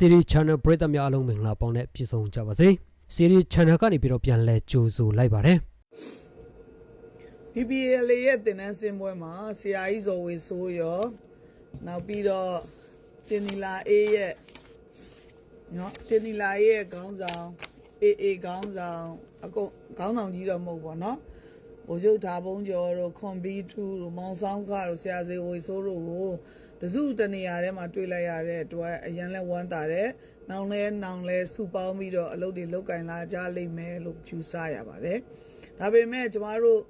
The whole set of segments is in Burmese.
Siri Channel ပရိသတ်များအားလုံးမင်္ဂလာပေါင်းနဲ့ပြည့်စုံကြပါစေ Siri Channel ကနေပြီးတော့ပြန်လဲကြိုဆိုလိုက်ပါတယ် PPL ရဲ့တင်နန်းစင်ပွဲမှာဆရာကြီးဇော်ဝေဆိုးရောနောက်ပြီးတော့ကျင်နီလာအေးရဲ့နော်ကျင်နီလာအေးရဲ့ခေါင်းဆောင်အေးအေးခေါင်းဆောင်အကုန်ခေါင်းဆောင်ကြီးတော့မဟုတ်ပါနော်ဘိုလ်ချုပ်ဓာဘုံကျော်တို့ခွန်ဘီထူတို့မောင်ဆောင်ခတို့ဆရာဇေဝေဆိုးတို့ကို တစုတနေရာထဲမှာတွေ့လိုက်ရတဲ့အတွက်အရန်လဲဝမ်းသာတယ်။နောင်လဲနောင်လဲစုပေါင်းပြီးတော့အလုပ်တွေလုပ်ကင်လာကြလိမ့်မယ်လို့ယူဆရပါတယ်။ဒါပေမဲ့ကျမတို့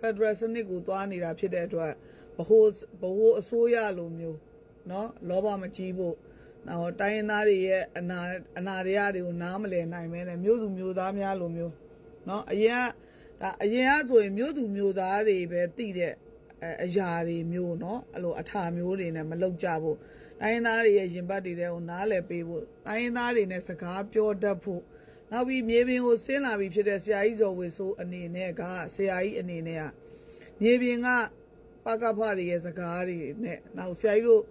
Federal စနစ်ကိုသွားနေတာဖြစ်တဲ့အတွက်ဘဟိုဘဟိုအစိုးရလိုမျိုးเนาะလောဘမကြီးဖို့နောက်တိုင်းရင်းသားတွေရဲ့အနာအနာတရားတွေကိုနားမလည်နိုင်မဲနဲ့မျိုးသူမျိုးသားများလိုမျိုးเนาะအရင်ကဒါအရင်ကဆိုရင်မျိုးသူမျိုးသားတွေပဲတိတဲ့ အအရာတွေမျိုးเนาะအဲ့လိုအထာမျိုးတွေနဲ့မလောက်ကြဖို့တိုင်းရင်းသားတွေရဲ့ရင်ပတ်တွေတဲ့ကိုနားလည်ပေးဖို့တိုင်းရင်းသားတွေနဲ့စကားပြောတတ်ဖို့ နောက်ပြီးမြေပြင်ကိုဆင်းလာပြီဖြစ်တဲ့ဆရာကြီးဇော်ဝေဆိုးအနေနဲ့ကဆရာကြီးအနေနဲ့ကမြေပြင်ကပကဖတွေရဲ့စကားတွေနဲ့နောက်ဆရာကြီးတို့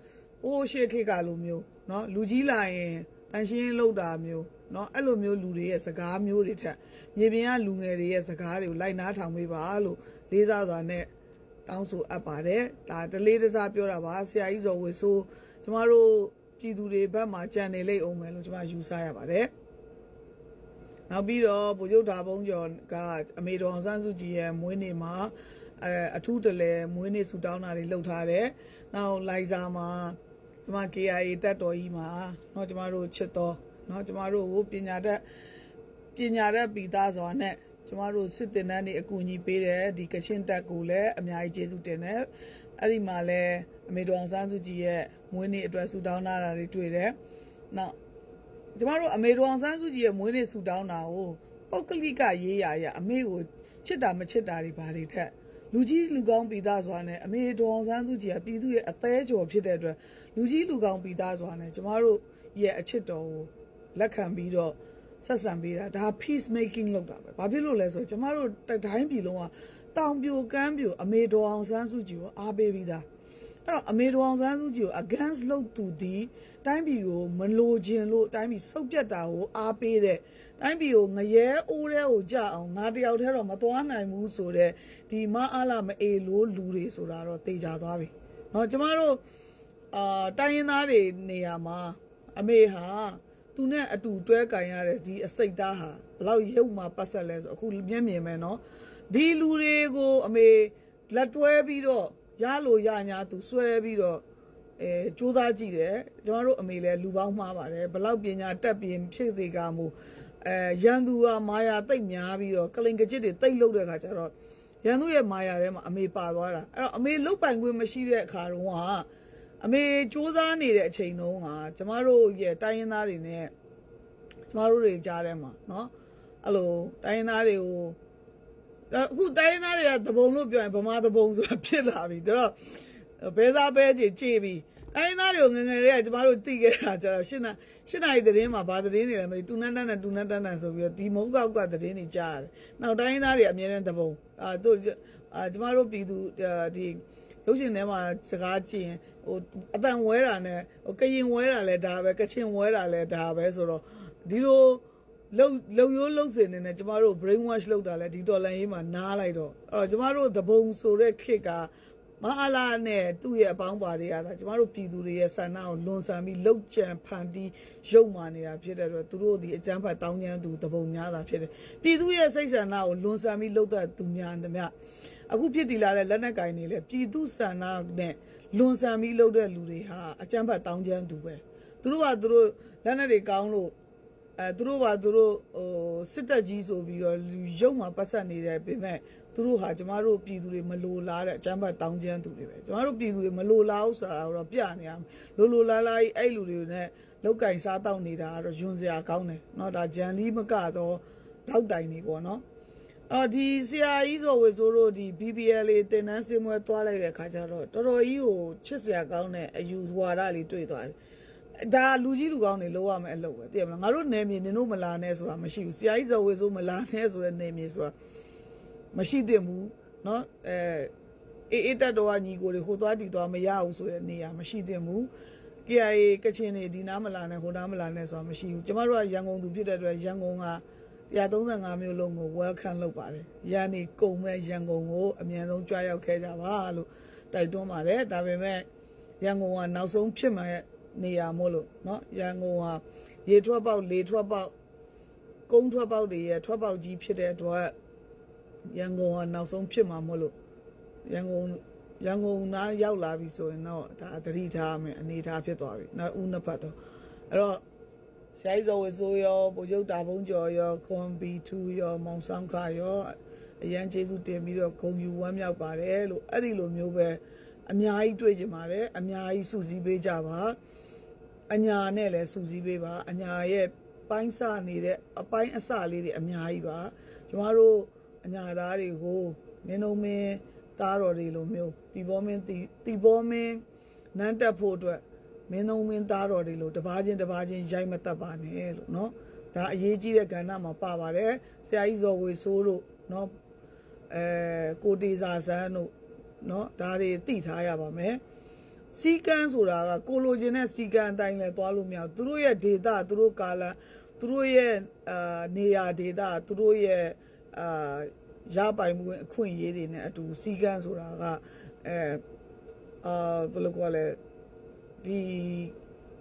ဟိုးရှေ့ခေတ်ကလိုမျိုးเนาะလူကြီးလာရင်တန်ရှင်းလောက်တာမျိုးเนาะအဲ့လိုမျိုးလူတွေရဲ့စကားမျိုးတွေထက်မြေပြင်ကလူငယ်တွေရဲ့စကားတွေကိုလိုက်နားထောင်ပေးပါလို့လေးစားစွာနဲ့ တောင်းဆိုအပ်ပါတယ်ဒါတလေးတစားပြောတာပါဆရာကြီးဇော်ဝေဆိုးကျမတို့ပြည်သူတွေဘက်မှာကြံနေလိမ့်အောင်မယ်လို့ကျမယူဆရပါတယ် နောက်ပြီးတော့ဗိုလ်ချုပ်ဒါဘုံကျော်ကအမေတော်အောင်ဆန်းစုကြည်ရဲ့မွေးနေ့မှာအဲအထူးတလဲမွေးနေ့ဆူတောင်းတာတွေလုပ်ထားတယ်။နောက်လိုက်စာမှာကျမ KIA တက်တော်ကြီးမှာเนาะကျမတို့ချစ်တော်เนาะကျမတို့ကိုပညာတတ်ပညာတတ်ပြီးသားစွာနဲ့ ကျမတို့စစ်တင်တန်းတွေအကူအညီပေးတယ်ဒီကချင်းတက်ကိုလည်းအများကြီးကျေးဇူးတင်တယ်။အဲ့ဒီမှာလည်းအမေတော်အောင်ဆန်းစုကြည်ရဲ့မွေးနေ့အတွက်ဆူတောင်းတာတွေတွေ့တယ်။နောက်ကျမတို့အမေတော်အောင်ဆန်းစုကြည်ရဲ့မွေးနေ့ဆူတောင်းတာကိုပုတ်ကလိကရေးရရအမေကိုချစ်တာမချစ်တာတွေဘာတွေထက်လူကြီးလူကောင်းပြည်သားစွာနဲ့အမေတော်အောင်ဆန်းစုကြည်ကပြည်သူရဲ့အသေးကြော်ဖြစ်တဲ့အတွက်လူကြီးလူကောင်းပြည်သားစွာနဲ့ကျမတို့ရဲ့အချစ်တော်ကိုလက်ခံပြီးတော့ ဆက်ဆံပေးတာဒါ peace making လုပ်တာပဲဘာဖြစ်လို့လဲဆိုတော့ကျမတို့တိုင်းပြည်လုံးကတောင်ပြိုကမ်းပြိုအမေတော်အောင်ဆန်းစုကြည်ကိုအားပေးပြီးသား အဲ့တော့အမေတော်အောင်ဆန်းစုကြည်ကို against လုပ်သူဒီတိုင်းပြည်ကိုမလိုချင်လို့တိုင်းပြည်စုပ်ပြတ်တာကိုအားပေးတဲ့တိုင်းပြည်ကိုငရဲအိုးတဲ့ကိုကြအောင်ငါတယောက်တည်းတော့မသွားနိုင်ဘူးဆိုတော့ဒီမအားလာမအေလို့လူတွေဆိုတာတော့တေချာသွားပြီเนาะကျမတို့အာတိုင်းရင်းသားတွေနေရာမှာအမေဟာ သူနဲ့အတူတွဲကင်ရတဲ့ဒီအစိတ်သားဟာဘလောက်ရုပ်မှပတ်ဆက်လဲဆိုအခုမျက်မြင်မယ်နော်ဒီလူတွေကိုအမေလက်တွဲပြီးတော့ရလို့ရညာသူဆွဲပြီးတော့အဲစူးစမ်းကြည့်တယ်ကျမတို့အမေလည်းလူပေါင်းမှားပါတယ်ဘလောက်ပညာတက်ပြင်ဖြစ်စေကမူအဲရန်သူကမာယာတိတ်များပြီးတော့ကလိန်ကကြစ်တွေတိတ်လုတဲ့ခါကျတော့ရန်သူရဲ့မာယာထဲမှာအမေပါသွားတာအဲ့တော့အမေလုတ်ပိုင်ခွင့်မရှိတဲ့အခါတော့ အမေစူးစမ်းနေတဲ့အချိန်တုန်းကကျမတို့ရဲ့တိုင်းရင်းသားတွေနဲ့ကျမတို့တွေကြားထဲမှာเนาะအဲ့လိုတိုင်းရင်းသားတွေကို ဒါအခုတိုင်းသားတွေကသဘုံလို့ပြောရင်ဗမာသဘုံဆိုတာဖြစ်လာပြီဒါတော့ဘဲသားဘဲကြီးကြည်ပြီတိုင်းသားတွေကိုငယ်ငယ်လေးကကျမတို့သိခဲ့တာကျတော့ရှင်းနာရှင်းနာရီသတင်းမှာဘာသတင်းတွေလဲမသိတူနန်းတန်းနဲ့တူနန်းတန်းနဲ့ဆိုပြီးတော့ဒီမုံကောက်ကသတင်းတွေကြားရတယ်နောက်တိုင်းသားတွေအမြဲတမ်းသဘုံအာတို့အာကျမတို့ပြည်သူဒီရုပ်ရှင်ထဲမှာစကားကြည့်ရင် ဟိုအတန်ဝဲတာနဲ့ဟိုကရင်ဝဲတာလဲဒါပဲကချင်ဝဲတာလဲဒါပဲဆိုတော့ဒီလိုလုံလုံရိုးလုံစင်နေနဲ့ကျမတို့ brain wash လုပ်တာလဲဒီဒေါ်လာရေးမှာနားလိုက်တော့အဲ့တော့ကျမတို့သဘုံဆိုတဲ့ခစ်က မဟာလာနဲ့သူ့ရဲ့အပေါင်းပါတွေကသာကျမတို့ပြည်သူတွေရဲ့ဆန္ဒကိုလွန်ဆန်ပြီးလှုပ်ကြံဖန်တီးရုပ်မာနေတာဖြစ်တဲ့အတွက်သူတို့ဒီအကြမ်းဖက်တောင်းကျမ်းသူသဘုံများတာဖြစ်တယ်ပြည်သူရဲ့စိတ်ဆန္ဒကိုလွန်ဆန်ပြီးလှုပ်တဲ့သူများသမျှအခုဖြစ်တည်လာတဲ့လက်နက်ကင်တွေလဲပြည်သူဆန္ဒနဲ့လွန်ဆန်ပြီးလှုပ်တဲ့လူတွေဟာအကြမ်းဖက်တောင်းကျမ်းသူပဲသူတို့ကသူတို့လက်နက်တွေကောင်းလို့ အဲသူတို့ပါသူတို့ဟိုစစ်တပ်ကြီးဆိုပြီးတော့လူရုပ်မှာပတ်ဆက်နေတယ်ပြင်မဲ့သူတို့ဟာကျမတို့ပြည်သူတွေမလိုလားတဲ့အကြမ်းဖက်တောင်းကျမ်းသူတွေပဲကျမတို့ပြည်သူတွေမလိုလားဥစ္စာတော့ပြနေရမယ်လိုလိုလားလားကြီးအဲ့လူတွေနဲ့လောက်ကင်စားတောက်နေတာကတော့ယွန်စရာကောင်းတယ်เนาะဒါဂျန်လီမကတော့တောက်တိုင်နေပေါ့เนาะအော်ဒီဆရာကြီးဆိုဝေဆိုတို့ဒီ BBL တင်နန်းစင်မွဲသွားလိုက်တဲ့ခါကျတော့တော်တော်ကြီးကိုချစ်စရာကောင်းတဲ့အယူဝါဒလေးတွေ့သွားတယ် ဒါလူကြီးလူကောင်းတွေလောက်ရမယ်အလုပ်ပဲသိရမလားငါတို့နယ်မြေနင်တို့မလာနဲ့ဆိုတာမရှိဘူးဆရာကြီးဇော်ဝေဆိုမလာနဲ့ဆိုတဲ့နယ်မြေဆိုတာမရှိသင့်ဘူးเนาะအဲအေးအေးတက်တော်ကညီကိုတွေဟိုသွားတီသွားမရဘူးဆိုတဲ့နေရာမရှိသင့်ဘူး KIA ကချင်နေဒီနားမလာနဲ့ဟိုနားမလာနဲ့ဆိုတာမရှိဘူးကျမတို့ကရန်ကုန်သူဖြစ်တဲ့အတွက်ရန်ကုန်က135မျိုးလုံးကို welcome လုပ်ပါတယ်ရန်နေကုံမဲ့ရန်ကုန်ကိုအမြန်ဆုံးကြွားရောက်ခဲ့ကြပါလို့တိုက်တွန်းပါတယ်ဒါပေမဲ့ရန်ကုန်ကနောက်ဆုံးဖြစ်မှ နေရမို့လို့เนาะရန်ကုန်ကရေထွက်ပေါက်လေထွက်ပေါက်ကုန်းထွက်ပေါက်တွေရဲ့ထွက်ပေါက်ကြီးဖြစ်တဲ့အတွက်ရန်ကုန်ကနောက်ဆုံးဖြစ်မှာမို့လို့ ရန်ကုန်ရန်ကုန်သားရောက်လာပြီဆိုရင်တော့ဒါသတိထားမယ်အနေထားဖြစ်သွားပြီနောက်ဦးနှစ်ဖက်တော့အဲ့တော့ဆရာကြီးဇော်ဝေဆိုးရောဗိုလ်ချုပ်တာဘုံကျော်ရောခွန်ဘီ2ရောမောင်ဆောင်ခရောအရန်ကျေးဇူးတင်ပြီးတော့ဂုံယူဝမ်းမြောက်ပါတယ်လို့အဲ့ဒီလိုမျိုးပဲအများကြီးတွေ့ကြပါတယ်အများကြီးစုစည်းပေးကြပါ အညာနဲ့လည်းစုစည်းပေးပါအညာရဲ့ပိုင်းစနေတဲ့အပိုင်းအစလေးတွေအများကြီးပါကျမတို့အညာသားတွေကိုမင်းတို့မင်းသားတော်တွေလိုမျိုးတီဘောမင်းတီတီဘောမင်းနန်းတက်ဖို့အတွက်မင်းတို့မင်းသားတော်တွေလိုတပားချင်းတပားချင်းရိုက်မတက်ပါနဲ့လို့เนาะဒါအရေးကြီးတဲ့ကဏ္ဍမှာပါပါတယ်ဆရာကြီးဇော်ဝေဆိုးတို့เนาะအဲကိုတေစာဆန်းတို့เนาะဒါတွေသိထားရပါမယ် စီကန်းဆိုတာကကိုလိုချင်တဲ့စီကန်းအတိုင်းလဲသွားလို့မရဘူးသူတို့ရဲ့ data သူတို့ကာလသူတို့ရဲ့အာနေရာ data သူတို့ရဲ့အာရပိုင်မှုအခွင့်အရေးတွေနဲ့အတူစီကန်းဆိုတာကအဲအာဘယ်လိုခေါ်လဲဒီ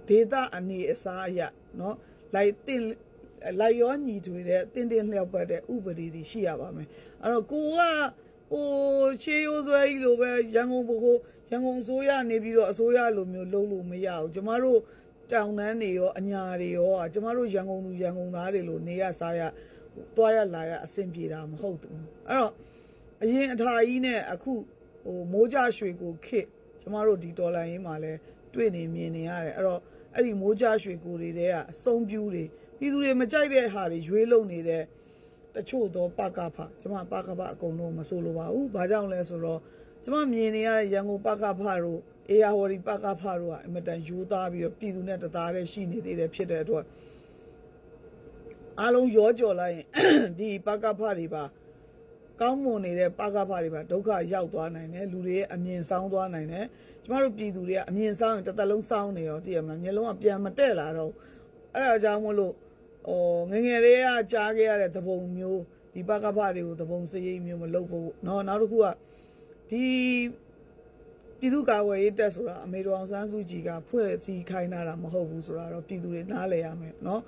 data အနေအစားအရเนาะလိုက်တင်လိုက်ရောညီထွေတဲ့တင်းတင်းလျောက်ပတ်တဲ့ဥပဒေတွေရှိရပါမယ်အဲ့တော့ကိုက ဟိုရှေးရိုးဆွဲကြီးလိုပဲရန်ကုန်ဘကိုရန်ကုန်အစိုးရနေပြီးတော့အစိုးရလိုမျိုးလုပ်လို့မရဘူးကျမတို့တောင်တန်းတွေရောအညာတွေရောอ่ะကျမတို့ရန်ကုန်သူရန်ကုန်သားတွေလိုနေရစားရတွားရလာရအဆင်ပြေတာမဟုတ်ဘူးအဲ့တော့အရင်အထာကြီးနဲ့အခုဟိုမိုးကြရွှေကိုခစ်ကျမတို့ဒီဒေါ်လာရင်းမှာလဲတွေ့နေမြင်နေရတယ်အဲ့တော့အဲ့ဒီမိုးကြရွှေကိုတွေတဲကအစုံပြူးတွေပြည်သူတွေမကြိုက်တဲ့ဟာတွေရွေးလုံနေတဲ့ တချို့သောပကဖကျမပကဖအကုန်လုံးမဆိုလိုပါဘူး။ဘာကြောင့်လဲဆိုတော့ကျမမြင်နေရတဲ့ရန်ကုန်ပကဖတို့အေယာဝတီပကဖတို့ကအင်မတန်ယူသားပြီးတော့ပြည်သူနဲ့တသားတည်းရှိနေသေးတယ်ဖြစ်တဲ့အတွက်အားလုံးရောကြော်လိုက်ရင်ဒီပကဖတွေပါကောင်းမွန်နေတဲ့ပကဖတွေပါဒုက္ခရောက်သွားနိုင်တယ်လူတွေရဲ့အမြင်ဆောင်သွားနိုင်တယ်ကျမတို့ပြည်သူတွေကအမြင်ဆောင်ရင်တစ်သက်လုံးစောင်းနေရောသိရမလားမျက်လုံးကပြန်မတက်လာတော့ဘူးအဲ့ဒါကြောင့်မို့လို့ ဟိုငယ်ငယ်လေးကကြားခဲ့ရတဲ့သဘုံမျိုးဒီပကဖတွေကိုသဘုံစရိတ်မျိုးမလုပ်ဘူးเนาะနောက်တစ်ခုကဒီပြည်သူ့ကာကွယ်ရေးတပ်ဆိုတာအမေတော်အောင်ဆန်းစုကြည်ကဖွဲ့စည်းခိုင်းတာမဟုတ်ဘူးဆိုတာတော့ပြည်သူတွေနားလည်ရမယ်เนาะ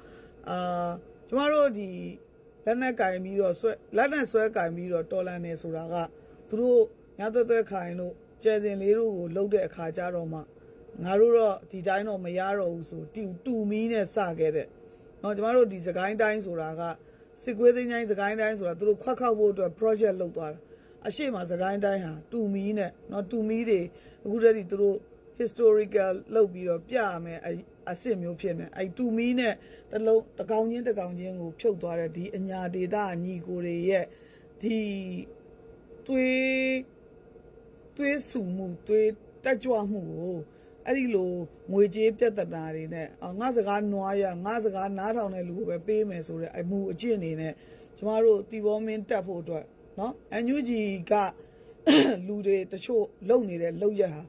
အာကျမတို့ဒီလက်နဲ့ကင်ပြီးတော့ဆွဲလက်နဲ့ဆွဲကင်ပြီးတော့တော်လန်နေဆိုတာကသူတို့ညသွဲသွဲခိုင်တို့ကျယ်တင်လေးတို့ကိုလှုပ်တဲ့အခါကျတော့မှငါတို့တော့ဒီတိုင်းတော့မရတော့ဘူးဆိုတူတူမီးနဲ့စခဲ့တဲ့ နော်ကျမတို့ဒီစကိုင်းတိုင်းဆိုတာကစစ်ကွေးသိန်းတိုင်းစကိုင်းတိုင်းဆိုတာသူတို့ခွက်ခောက်ဖို့အတွက် project လုပ်သွားတာအရှိမစကိုင်းတိုင်းဟာတူမီနဲ့နော်တူမီတွေအခုတည်းကသူတို့ historical လုပ်ပြီးတော့ပြရမယ်အစစ်မျိုးဖြစ်နေအဲ့တူမီနဲ့တလုံးတကောင်ချင်းတကောင်ချင်းကိုဖြုတ်သွားတဲ့ဒီအညာဒေတာညီကိုတွေရဲ့ဒီသွေးသွေးစုမှုသွေးတက်ကြွမှုကို အဲ့ဒီလိုငွေကြေးပြဿနာတွေနဲ့ငါစကားနွားရငါစကားနားထောင်တဲ့လူကိုပဲပေးမယ်ဆိုတဲ့အမှုအကျင့်တွေနဲ့ကျမတို့တီဘောမင်းတက်ဖို့အတွက်နော်အန်ယူဂျီကလူတွေတချို့လုံနေတဲ့လောက်ရဟာ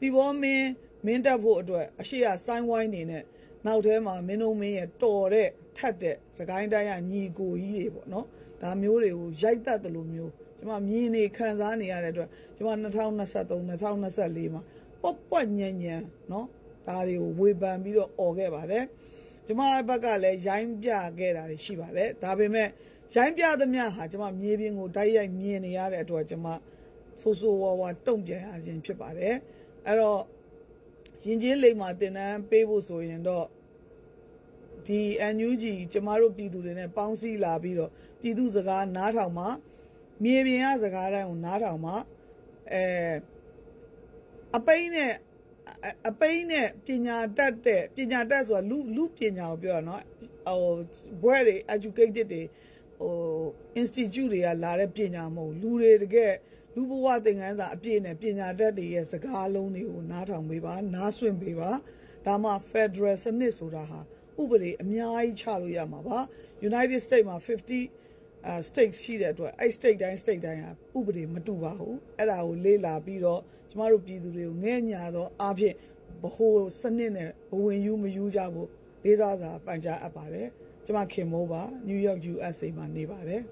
တီဘောမင်းမင်းတက်ဖို့အတွက်အရှိရဆိုင်းဝိုင်းနေနဲ့နောက်ထဲမှာမင်းတို့မင်းရဲ့တော်တဲ့ထက်တဲ့သကိုင်းတိုင်းကညီကိုကြီးတွေပေါ့နော်ဒါမျိုးတွေကိုရိုက်တတ်တယ်လို့မျိုးကျွန်မမြင်နေခံစားနေရတဲ့အတွက်ကျွန်မ2023 2024မှာ ပော့ပွက်ညံ့ညံ့နော်ဒါတွေကိုဝေဖန်ပြီးတော့អော်ခဲ့ပါတယ်ကျမဘက်ကလည်းရိုင်းပြခဲ့တာတွေရှိပါတယ်ဒါပေမဲ့ရိုင်းပြသမျှဟာကျမမြေပြင်ကိုတိုက်ရိုက်မြင်နေရတဲ့အတွက်ကျမဆိုးဆိုးဝါးဝါတုံ့ပြန်ရခြင်းဖြစ်ပါတယ်အဲ့တော့ရင်ချင်းလိမ်မှာတင်တန်းပေးဖို့ဆိုရင်တော့ဒီ NUG ကျမတို့ပြည်သူတွေနဲ့ပေါင်းစည်းလာပြီးတော့ပြည်သူစကားနားထောင်မှမြေပြင်ကစကားတိုင်းကိုနားထောင်မှအဲ အပိန်းနဲ့အအပိန်းနဲ့ပညာတတ်တဲ့ပညာတတ်ဆိုတာလူလူပညာကိုပြောရနော်ဟိုဘွဲတွေ educated တွေဟို institute တွေကလာတဲ့ပညာမဟုတ်ဘူးလူတွေတကယ်လူဘဝသင်ခန်းစာအပြည့်နဲ့ပညာတတ်တွေရဲ့စကားလုံးတွေကိုနားထောင်ပေးပါနားဆွင့်ပေးပါဒါမှ Federal စနစ်ဆိုတာဟာဥပဒေအများကြီးချလို့ရမှာပါ United States မှာ50 uh, state ရှိတဲ့အတွက်အဲ့ state တိုင်း state တိုင်းဟာဥပဒေမတူပါဘူးအဲ့ဒါကိုလေ့လာပြီးတော့ကျမတို့ပြည်သူတွေကိုငဲ့ညာသောအားဖြင့်ဗဟိုစနစ်နဲ့ဘဝင်ယူမယူကြဖို့လေးစားစွာပန်ကြားအပ်ပါတယ်ကျွန်မခင်မိုးပါနယူးယောက် USA မှာနေပါတယ်